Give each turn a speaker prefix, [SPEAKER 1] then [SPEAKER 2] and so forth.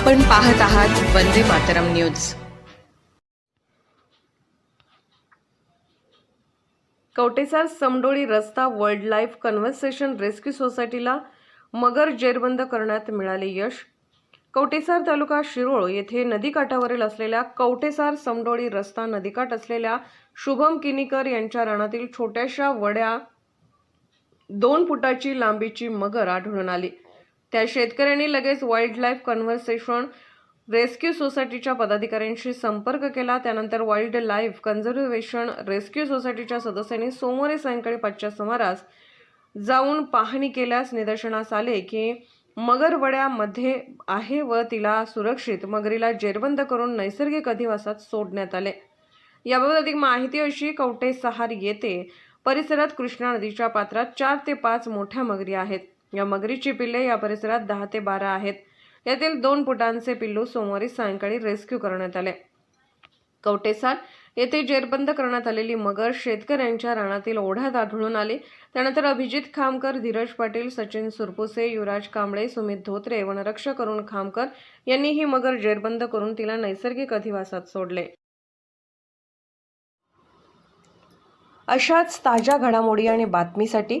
[SPEAKER 1] आपण पाहत आहात वंदे मातरम न्यूज.
[SPEAKER 2] कवटेसार समडोळी रस्ता वर्ल्ड लाईफ कन्व्हर्सेशन रेस्क्यू सोसायटीला मगर जेरबंद करण्यात मिळाले यश. कवटेसार तालुका शिरोळ येथे नदीकाठावरील असलेल्या कवटेसार समडोळी रस्ता नदीकाठ असलेल्या शुभम किनीकर यांच्या रानातील छोट्याशा वड्या दोन फुटाची लांबीची मगर आढळून आली. त्या शेतकऱ्यांनी लगेच वाईल्ड लाईफ कन्व्हर्सेशन रेस्क्यू सोसायटीच्या पदाधिकाऱ्यांशी संपर्क केला. त्यानंतर वाईल्ड लाईफ कन्झर्वेशन रेस्क्यू सोसायटीच्या सदस्यांनी सोमवारी सायंकाळी पाचच्या सुमारास जाऊन पाहणी केल्यास निदर्शनास आले की मगरवड्यामध्ये आहे व तिला सुरक्षित मगरीला जेरबंद करून नैसर्गिक अधिवासात सोडण्यात आले. याबाबत अधिक माहिती अशी कवटे सहार येते परिसरात कृष्णा नदीच्या पात्रात चार ते पाच मोठ्या मगरी आहेत. या मगरीची पिल्ले या परिसरात दहा ते बारा आहेत. यातील दोन फुटांचे पिल्लू सोमवारी सायंकाळी रेस्क्यू करण्यात आले. कवटेसार येथे जेरबंद करण्यात आलेली मगर शेतकऱ्यांच्या रानातील ओढ्यात आढळून आली. त्यानंतर अभिजित खामकर धीरज पाटील सचिन सुरपुसे युवराज कांबळे सुमित धोत्रे वनरक्षक अरुण खामकर यांनी ही मगर जेरबंद करून तिला नैसर्गिक अधिवासात सोडले. अशाच ताज्या घडामोडी आणि बातमीसाठी